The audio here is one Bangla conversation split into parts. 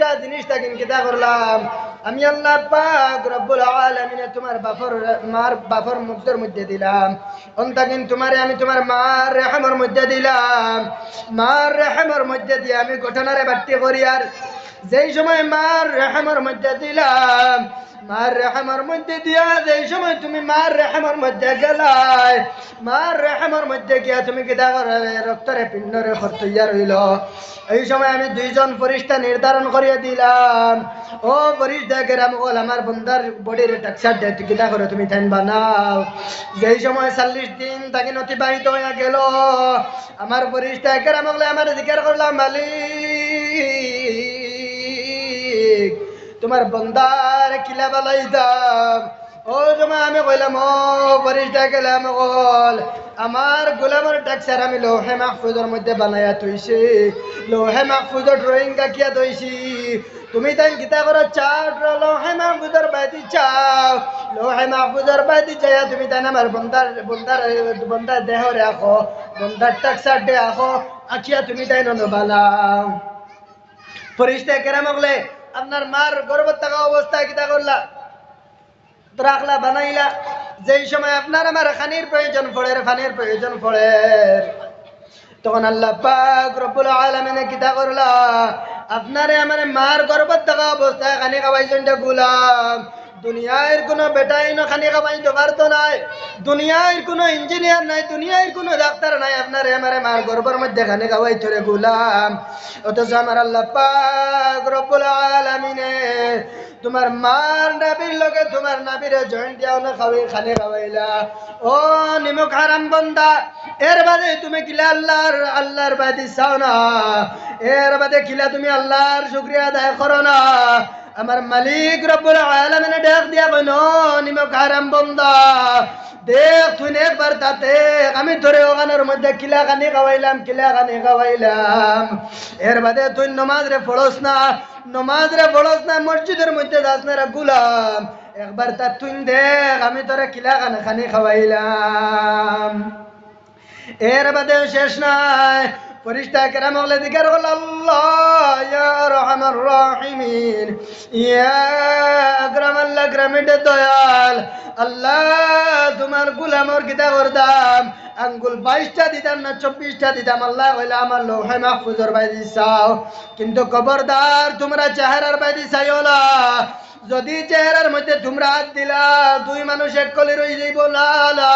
চারটা জিনিস তাকে কিতা করলাম। আমি আল্লাহ পাক রব্বুল আলামিনে তোমার বাফর, মার বাফর মুখের মধ্যে দিলাম। অন্তাকিন তোমারে আমি তোমার মার রহমের মধ্যে দিলাম। মার রহমের মধ্যে দিয়ে আমি ঘটনারে বাট্টি করি আর যেই সময় মার রহমের মধ্যে দিলাম মার রেহামের মধ্যে দিয়া যেই সময় তুমি মার রেহামের মধ্যে গেলাই মার রেহামের মধ্যে গিয়া তুমি কিতা রক্তরে পিণ্ডরে হরতইয়া রইল? এই সময় আমি দুইজন ফরিস্তা নির্ধারণ করিয়া দিলাম। ও ফরিস্তা গেরাম বল আমার বন্দার বডির টাকসার দে, তুই কিতা করে তুমি থাইন বানাও? যেই সময় চল্লিশ দিন তাকে অতিবাহিত হইয়া গেল, আমার ফরিস্তা গেরাম বলে, আমার জিজ্ঞাসা করলাম, মালিক তোমার বন্দার কিলা বালাই দাম। ও জমা, আমি কইলাম, ও বরিষ্ঠা গেলাম বল আমার গোলামের টাকসার আমি লোহে মাহফুজের মধ্যে বানাইয়া থইছি। লোহে মাহফুজের ড্রয়িং কাকিয়া থইছি। তুমি তাই গীতা করো চাও লোহে মাহফুজের বাইতি চাও। লোহে মাহফুজের বাইতি চাইয়া তুমি তাই আমার বন্দার বন্দার বন্দার দেহ রাখো বন্দার টাকসার দে আখো আখিয়া তুমি তাই নবালাম ফরিস্তা কেরাম বলে আপনার মার গর্ব থাকা অবস্থায় কিতা করলা? রাখলা বানাইলা। যেই সময় আপনার আমার খানির প্রয়োজন পড়ে ফানির প্রয়োজন পড়ে তখন আল্লাহ পাক রব্বুল আলামিনে কিতা করলা? আপনারে আমার মার গর্ব থাকা অবস্থায় খানি খাওয়াইছেন গুলাম। দুনিয়ার কোনো বেটাই না খানি খাওয়াইতে পারতো নাই দুনিয়ার কোনো ইঞ্জিনিয়ার নাই দুনিয়ার কোনো ডাক্তার নাই আপনারে আমারে মার গর্ভের মধ্যে খানি খাওয়াইতে রে গুলাম অথচ আমার আল্লাহ পাক রব্বুল আলামিনে তোমার মার নাবির লগে তোমার নাবিরে জয়েন্ট দিয়াও না খাওয়াই খানে খাওয়াইলা। ও নিমক হারাম বন্দা, এর বাদে তুমি কিলা আল্লাহর আল্লাহর বাদি চাও না। এর বাদে কিলা তুমি আল্লাহর শুক্রিয়া আদায় করো না। আমার মালিক রব্বুল আলামিনে ডাক দিয়া কইন নিমক হারাম বন্দা, দেখ তুই একবার তাতে আমি ধরে ওখানের মধ্যে কিলা কানি খাওয়াইলাম, কিলা কানি খাওয়াইলাম। এর বাদে তুই নমাজ রে পড়স না নমাজ রে পড়স না, মসজিদের মধ্যে যাস না গুলাম। একবার তার তুই দেখ, আমি তোরা কিলা খানা খানি খাওয়াইলাম। এর বাদে শেষ নাই। ফরিস্তা কেরাম হলে দিকার হল আল্লাহ, ইয়া রহমান রহিমিন। ইয়া আকরাম আল্লাহ গ্রামিডে দয়াল। আল্লাহ, তোমার গুলামর গীতা করদাম আঙ্গুল বাইশটা দিতাম না, চব্বিশটা দিতাম। আল্লাহ কইলে, আমার লোহে মাহফুজর বাইদি চাও। কিন্তু খবরদার, তোমরা চেহারার বাইদি চাইও না। যদি চেহারার মধ্যে তোমরা হাত দিলা, দুই মানুষ এক কলে রই যাইব লালা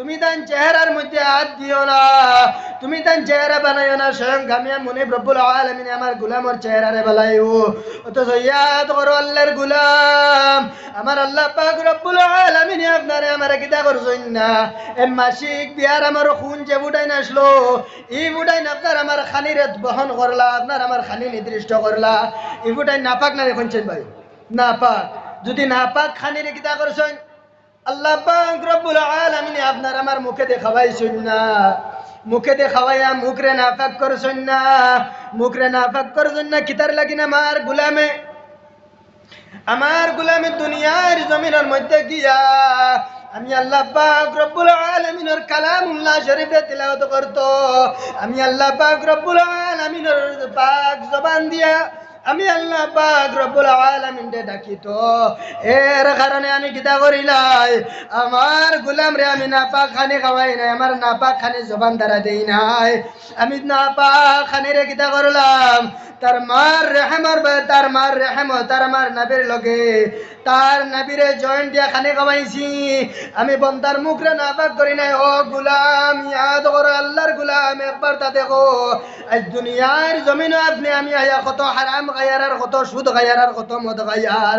তুমি তান চেহারার মধ্যে হাত দিও না। তুমি তান চেহারা বানাইও না। স্বয়ং গামিয়া মনে রব্বুল আলামিন আমার গুলামর চেহারারে বানাইও। অথচ ইয়াদ করো আল্লাহর গুলাম। আমার আল্লাহ পাক রব্বুল আলামিন আপনারে আমার কিতা করছেন না। এ মাসিক বিয়ার আমার খুন যে না আসলো ই বুটাই আপনার আমার খানিরে বহন করলা, আপনার আমার খানি নির্দিষ্ট করলা। ই বুটাই নাপাক না দেখছেন ভাই। নাপাক। যদি নাপাক খানিরে কিতা করছেন আল্লাহ পাক রব্বুল আলামিন আপনার আমার মুখে দেখাবাইছেন না মুখে দেখাওয়াইয়া মুখরে নাফাক করছেন না মুখরে নাফাক করছেন না কিতার লাগিন আমার গুলামে? আমার গুলামে দুনিয়ার জমিনের মধ্যে গিয়া আমি আল্লাহ পাক রব্বুল আলামিনের কালামুল্লাহ শরীফে তিলাওয়াত করত। আমি আল্লাহ পাক রব্বুল আলামিনের পাক জবান দিয়া আমি আল্লাহ পাক রব্বুল আলামিন দে ডাকি ডাকিত এর কারণে আমি কিতা করিলাই আমার গোলাম রে, আমি না পাক খানি খাওয়াই নাই। আমার না পাক খানি জবান দ্বারা দেই নাই। আমি না পাক খানি রে কিতা করলাম। তার মার রেহেমর তার মার রেহেম তার মার নাবির লগে। তার নাবিরে জয়েন্ট দিয়া খানে খাওয়াইছি। আমি বন্দার মুখরে নাপাক করি নাই। ও গুলাম, ইয়াদ করো আল্লাহর গুলাম, একবার তা দেখো। আজ দুনিয়ার জমিনে আপনি, আমি আয়া কত হারাম খাইয়ার আর কত সুদ খাইয়ার আর কত মদ খাইয়ার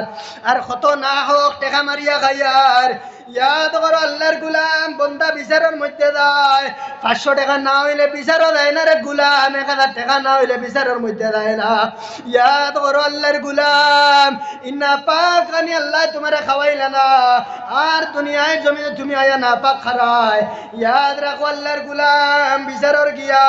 আর কত না হোক, টেকা মারিয়া খাইয়ার ইয়াদ করো আল্লাহর গুলাম, বন্দা বিচারের মধ্যে যায়। পাঁচশো টাকা না হইলে বিচারও দেয় না রে গুলাম, এক হাজার টাকা না হইলে বিচারের মধ্যে দেয় না। ইয়াদ করো আল্লাহর গুলাম, ইন্না পাক আনি আল্লাহ তোমারে খাওয়াইলা না। আর দুনিয়ায় জমিনে তুমি আয়া না পাক খারায়। ইয়াদ রাখো আল্লাহর গুলাম, বিচারের গিয়া।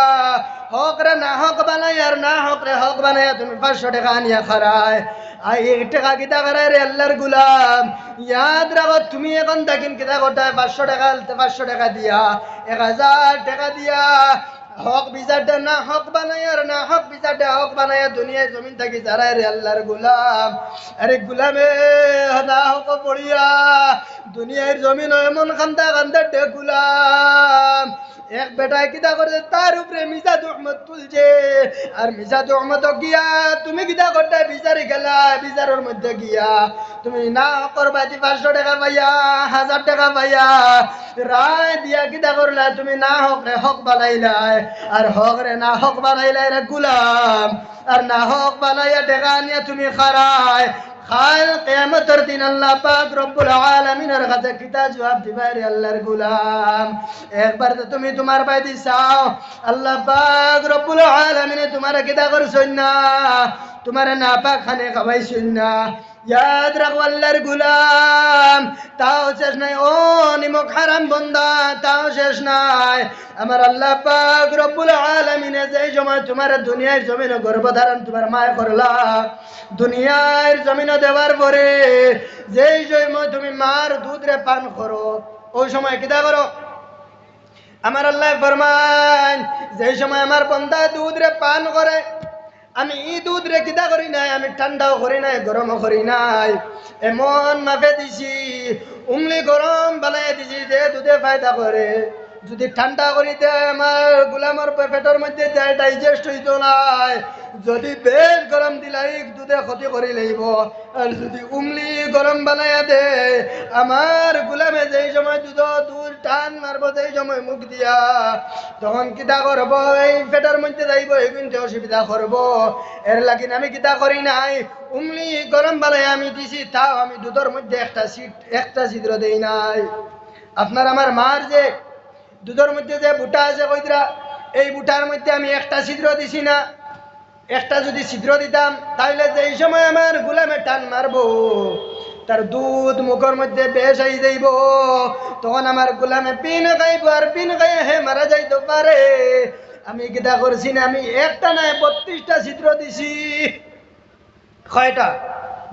হক রে না হক বানাই আর না হক রে হক বানাই, তুমি পাঁচশো টাকা আনিয়া খারায় আর এক টাকা কিতা করায় রে আল্লাহর গুলাম? ইয়াদ রাখো, তুমি এখন দেখিন কিতা করতে পাঁচশো টাকা পাঁচশো টাকা দিয়া, এক হাজার টাকা দিয়া। হক বিচারটা না হক বানাই আর না হক বিচারটা হক বানাই, দুনিয়ায় জমিন থাকি যারা রে আল্লাহর গুলাম। আরে গুলামে, না হক পড়িয়া, দুনিয়ার জমিন এমন খান্দা খান্দা ডে গুলাম। এক বেটায় কিতা করে তার উপরে মিজাদ আহমদ তুলছে। আর মিজাদ আহমদ গিয়া, তুমি কিতা করতে? বিচারি গেলা বিচারের মধ্যে গিয়া। তুমি না করবা দি পাঁচশো টাকা পাইয়া, হাজার টাকা পাইয়া। রায় দিয়া কিতা করলা? তুমি না হক রে হক বানাইলাই। আর হক রে না হক বানাইলাই রে গুলাম। আর না হক বানাইয়া টাকা নিয়ে তুমি খারায়। খাল কিয়ামতের দিন আল্লাহ পাক রব্বুল আলামিনের কাছে কিতা জবাব দিবা রে আল্লাহর গুলাম? একবার তো তুমি তোমার বাইদি দিছাও আল্লাহ পাক রব্বুল আলামিনে তোমার কিতা করছই না? তোমার নাপাক খানে খাওয়াইছই না? ইয়াদ রাখো গুলাম, তাও শেষ নাই। ও নিমক হারাম বন্দা, তাও শেষ নাই। আমার আল্লাহ পাক রব্বুল আলামিনে যেই সময় তোমার দুনিয়ার জমিনে গর্ভধারণ তোমার মায় করলা, দুনিয়ার জমিনে দেওয়ার পরে যেই সময় তুমি মার দুধ রে পান করো, ওই সময় কিতা করো? আমার আল্লাহ ফরমান যেই সময় আমার বন্দা দুধ রে পান করে আমি ই দুধ রে কিতা করি নাই, আমি ঠান্ডাও করি নাই, গরমও করি নাই। এমন মাফে দিছি উমলি গরম বানাই দিছি যে দুধে ফায়দা করে। যদি ঠান্ডা করি দেয় আমার গোলামের পেটের মধ্যে দেয় ডাইজেস্ট হইত নাই। যদি বেশ গরম দিলাই, দুধে ক্ষতি করি লইব। আর যদি উমলি গরম বানাইয়া দে, আমার গোলামে যেই সময় দুধ দুধ টান মারবো, যেই সময় মুখ দিয়া, তখন কিতা করব? এই পেটের মধ্যে যাইব, এই কিন্তু অসুবিধা করব। এর লাগিন আমি কিতা করি নাই? উমলি গরম বানাই আমি দিছি, তাও আমি দুধের মধ্যে একটা সিট একটা ছিদ্র দেই নাই। আপনার আমার মার যে দুধের মধ্যে যে বুটা আছে কইতরা, এই বুটার মধ্যে আমি একটা ছিদ্র দিছি না। একটা যদি ছিদ্র দিতাম তাহলে যে এই সময় আমার গুলামে টান মারবো, তার দুধ মুখের মধ্যে বেশ আই যাইব, তখন আমার গুলামে পিন খাইব আর পিন খাই হে মারা যাইতে পারে। আমি কিতা করছি না, আমি একটা নাই, বত্রিশটা ছিদ্র দিছি। কয়টা?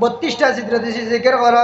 বত্রিশটা ছিদ্র দিছি, জিকির করো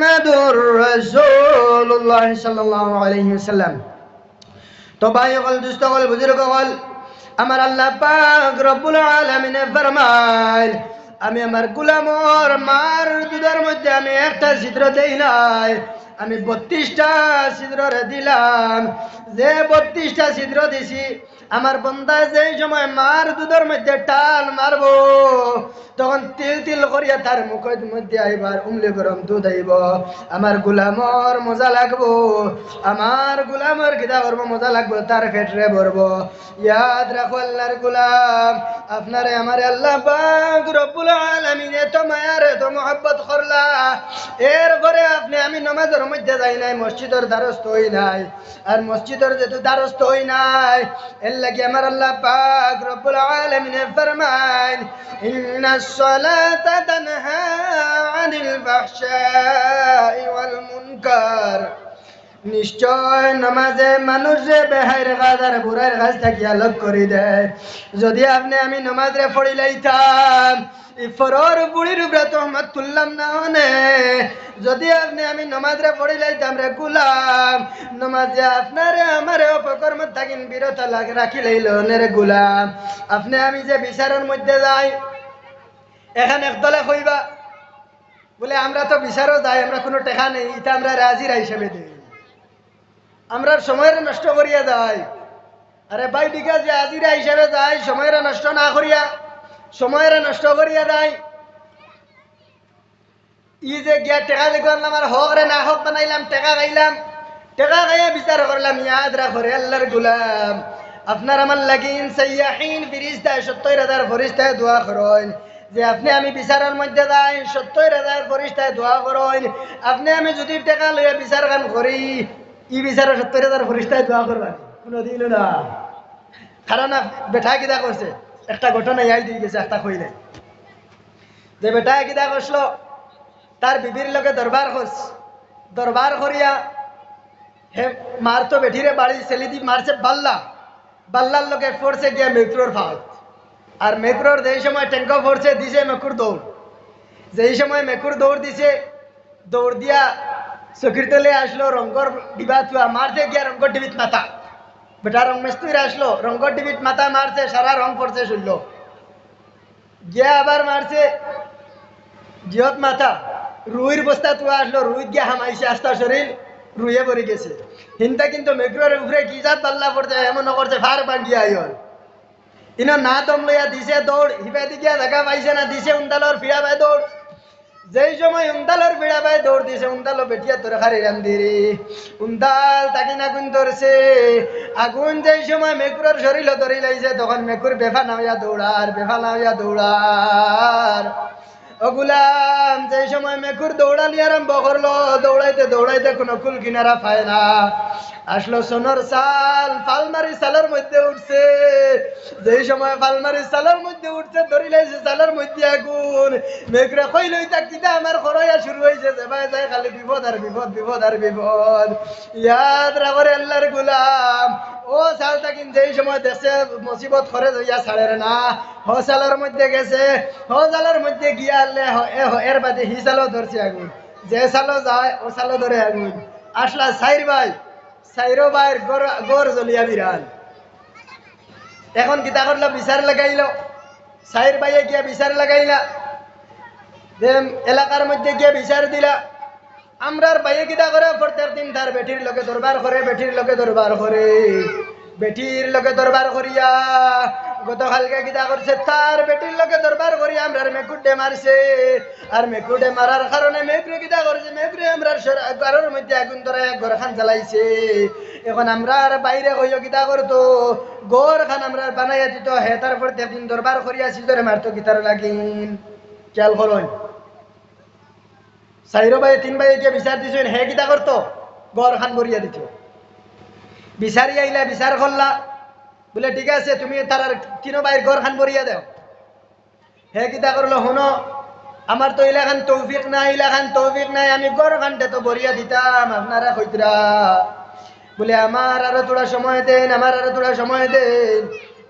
মুহাম্মাদুর রাসূলুল্লাহ সাল্লাল্লাহু আলাইহি ওয়াসাল্লাম। তো ভাই সকল, দুস্থ আমার আল্লাহ পাক রব্বুল আমি আমার গোলামর মার দুধের মধ্যে আমি একটা চিত্র দেই নাই। আমি বত্রিশটা ছিদ্রে দিলাম। যে বত্রিশটা ছিদ্র দিছি, আমার বন্দা যে সময় মার দুধের মধ্যে টান মারবো, তখন তিল তিল করিয়া তার মুখের মধ্যে আইবার উমলি গরম দুধ আইব। আমার গুলামর মজা লাগবো, আমার গুলামর কিতা করব, মজা লাগবো, তার ফেটরে ভরবো। ইয়াদ রাখো আল্লাহর গুলাম, আপনারে আমার আল্লাহ পাক রব্বুল আলামিন এত মায়ার এত মহব্বত করলা। এর পরে আপনি আমি নমাজের মধ্যে যাই নাই, মসজিদের দ্বারস্থ হই নাই। আর মসজিদের যেহেতু দ্বারস্থ হই নাই, এর লাগে আমার আল্লাহ পাক রব্বুল আলামিন ফরমান ইন্নাস সালাতা তানহা আনিল ফাহশাই ওয়াল মুনকার। নিশ্চয় নামাজে মানুষে বেহাইর কাজ আর বুড়ার কাজ থাকি আলোক করে দেয়। যদি আপনি আমি নামাজরে পড়ি লাইতাম ইফরর বুড়ির উপরে তো আমার তুললাম না অনে যদি আপনি আমি নমাজরে পড়ি লাইতাম রে গুলাম। নমাজে আপনারে আমারে অপকর্ম থাকিন, বিরত রাখি লাইল রে গুলাম। আপনি আমি যে বিচারের মধ্যে যাই, এখানে একদলে কইবা বলে আমরা তো বিচারও যাই, আমরা কোনো টেকা নেই, এটা আমরা রাজিরা হিসেবে দিই। আমরা সময়ের নষ্ট করিয়া যাই। আরে ভাই বিঘা যে আজিরা হিসাবে যাই, সময়ের নষ্ট না করিয়া। সময়ের নষ্ট করিয়া যাই ই যে গিয়া টেকা দেখলাম আমার হক রে না হক বানাইলাম, টেকা খাইলাম। টেকা খাইয়া বিচার করলাম ইয়াদ রাখো রে আল্লাহর গুলাম। আপনার আমার লাগিন সাইয়াহিন ফিরিস্তায় সত্তর হাজার ফরিস্তায় দোয়া করেন যে আপনি আমি বিচারের মধ্যে যাই সত্তর হাজার ফরিস্তায় দোয়া করেন আপনি আমি যদি টেকা লইয়া বিচার গান করি ই বিচারে সত্তর হাজার ফরিস্তায় দোয়া করবেন কোনোদিনও না। কারণ বেঠা কিতা করছে একটা ঘটনা ইয়াই দিয়ে গেছে একটা কই নাই যে বেটা কিতা করছিল তার বিবির লোকে দরবার করছ দরবার করিয়া হে মারতো বেঠিরে বাড়ি ছেলে দি মারছে বাল্লা। বাল্লার লোকে পড়ছে গিয়া মেক্রোর ফাঁক আর মেক্রোর যেই সময় ট্যাঙ্ক পড়ছে দিছে মেকুর দৌড় যেই সময় মেকুর দৌড় দিছে দৌড় দিয়া চকির তলে আসলো রঙ্গর ডিবা থুয়া মারছে গিয়া রঙ্গর ডিবিত মাথা বেটা রং মিস্ত্রি আসলো রঙ্গর ডিবিত মাথা মারছে, সারা রং পড়ছে শুনল। গিয়া আবার মারছে, জিহত মাথা, রুইর বস্তা তুয়া আসলো রুই গিয়া হামাইছে আস্তা শরীর, রুইয়ে পড়ে গেছে। হিনতা কিন্তু মেঘ্রোর উপরে কি জাত পাল্লা পড়ছে, এমন করছে, ফার বাঙ্গিয়া আইল ইনো না দম লইয়া দিছে দৌড় হিপে দিকিয়া দেখা পাইছে না, দিছে উন্দালর ফিরা পায় দৌড়। যেই সময় উন্দালর ফিরা পায় দৌড় দিছে উন্দালো বেটিয়া তোর খারে রান্দিরি উন্দাল তাকি না গুন ধরছে। আগুন যেই সময় মেকুরের শরীর ধরি লাইছে, তখন মেকুর বেফা নামিয়া দৌড়ার, বেফা নামিয়া দৌড়ার। ও গুলাম, যেই সময় মেকুর দৌড়ানি আরম্ভ করল, দৌড়াইতে দৌড়াইতে কোনো কুল কিনারা পায় না। আসলো সোনর সাল ফালমারি সালের মধ্যে উঠছে। যেই সময় ফালমারি সালের মধ্যে উঠছে, ধরি লাইছে সালের মধ্যে আগুন। মেঘরে কই লই কিতা আমার খরয়া শুরু হয়েছে যেভাবে যায় খালি বিপদ আর বিপদ বিপদ আর বিপদ। ইয়াদ রাগরে আল্লাহর গুলাম, ও সাল তাকিন যেই সময় দেশে মুসিবত করে, যাইয়া ছাড়ে না। হ সালের মধ্যে গেছে, হ সালের মধ্যে গিয়া হ- এর বাদে হি সালও ধরছে আগুন। যে সালও যায়, ও সালও ধরে আগুন। আসলা সাইর ভাই সাইরো বাইর গড় জ্বলিয়া বিরান এখন কিতা করল বিচার লাগাইল? সাইর বাইয়ে গিয়া বিচার লাগাইলা? এলাকার মধ্যে গিয়া বিচার দিলা। আমরার বাইয়ে কিতা করে? প্রত্যেক দিন তার বেটির লোকে দরবার করে, বেটির লোকে দরবার করে। বেটির লোকে দরবার করিয়া গতকালকে কিতা করছে, তার বেটির লোকে দরবার করিয়া আমরার মেকুডে মারছে। আর মেকুডে মারার কারণে মেঘরে কিতা করছে মেঘরে আমরার ঘরের মধ্যে আগুন ধরে ঘর খান চালাইছে এখন আমরা আর বাইরে হইও কিতা করতো। গড় খান আমরা বানাইয়া দিত, হে, তারপর দিন দরবার করিয়া সিজরে মারতো কিতার লাগিন খেয়াল করুন চাইরো ভাই, তিন ভাই গিয়ে বিচার দিছেন হে কিতা করতো গড় খান ভরিয়া দিত বিচারি আইলা বিচার করলা বলে, ঠিক আছে, তুমি তার তিনো ভাইয়ের ঘর খান বরিয়া দাও। হে কিতা করল শুনো আমার তো ইলাখান তৌফিক নাই, ইলাখান তৌফিক নাই, আমি গড় খানটা তো বরিয়া দিতাম, আপনারা কইতরা বলে আমার আরও তোরা সময় দেন আমার আরও তোরা সময় দেন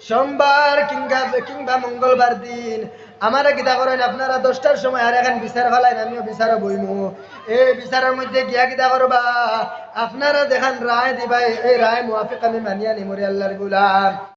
সোমবার কিংবা কিংবা মঙ্গলবার দিন আমার কিতা করেন, আপনারা দশটার সময় আর এখন বিচার ফেলাইন, আমিও বিচার বইমু। এই বিচারের মধ্যে গিয়া কিতা করবা? আপনারা দেখান রায় দিবাই, এই রায় মুহাফিক আমি মানিয়া নিমরি আল্লাহর গুলাম।